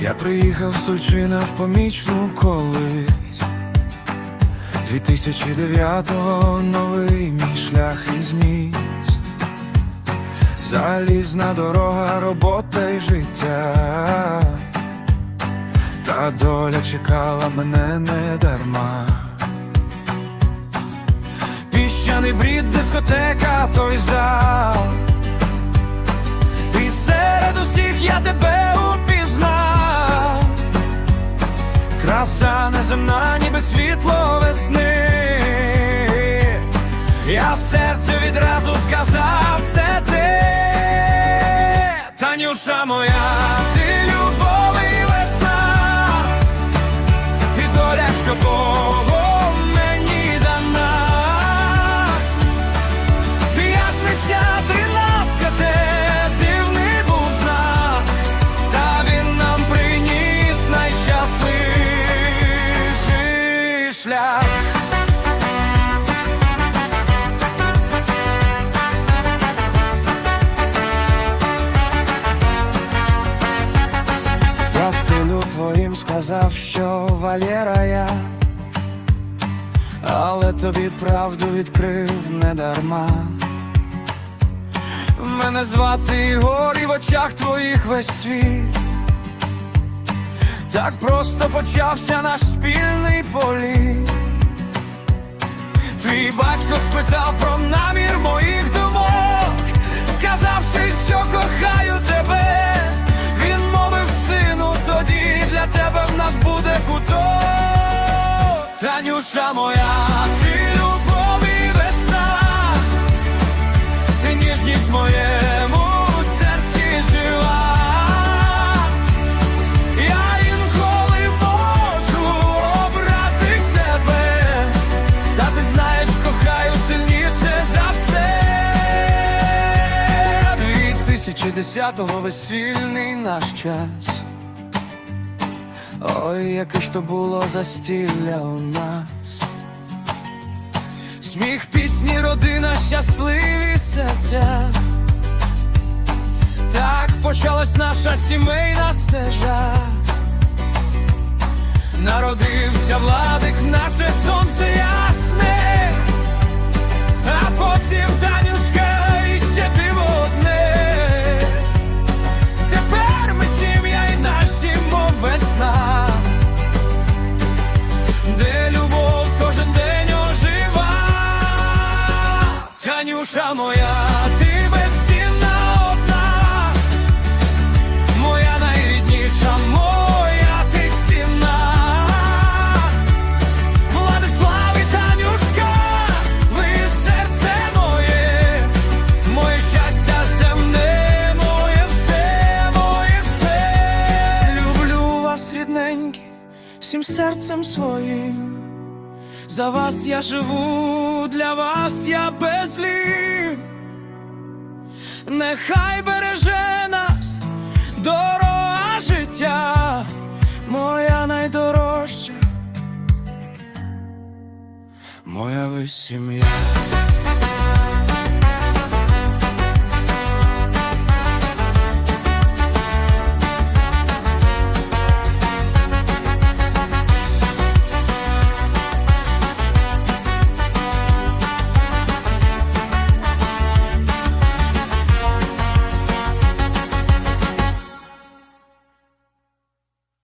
Я приїхав з Тульчина в помічну колись. 2009-го новий мій шлях із міст Залізна дорога, робота й життя. Та доля чекала мене не дарма. Піщаний брід, дискотека, той зал. І серед усіх я тебе Краса неземна, ніби світло весни. Я в серцю відразу сказав, це ти Танюша моя, ти шлях. Я стилю твоїм сказав, що Валєра я, але тобі правду відкрив не дарма. Мене звати Ігор і в очах твоїх весь світ. Так просто почався наш спільний політ. Твій батько спитав про намір моїх думок, сказавши, що кохаю тебе. Він мовив сину, тоді для тебе в нас буде куток. Танюша моя, ти любов і ти ніжність в 2010-го весільний наш час. Ой, яке ж то було застілля у нас. Сміх, пісні, родина, щасливі серця. Так почалась наша сімейна стежа. Народився владик, наше сонце Танюша моя, ти безцінна одна, моя найрідніша, моя ти стіна. Владислав і Танюшка, ви серце моє, моє щастя земне, моє все, моє все. Люблю вас, рідненькі, всім серцем своїм. За вас я живу, для вас я безлім. Нехай береже нас дорога життя, моя найдорожча, моя ви сім'я.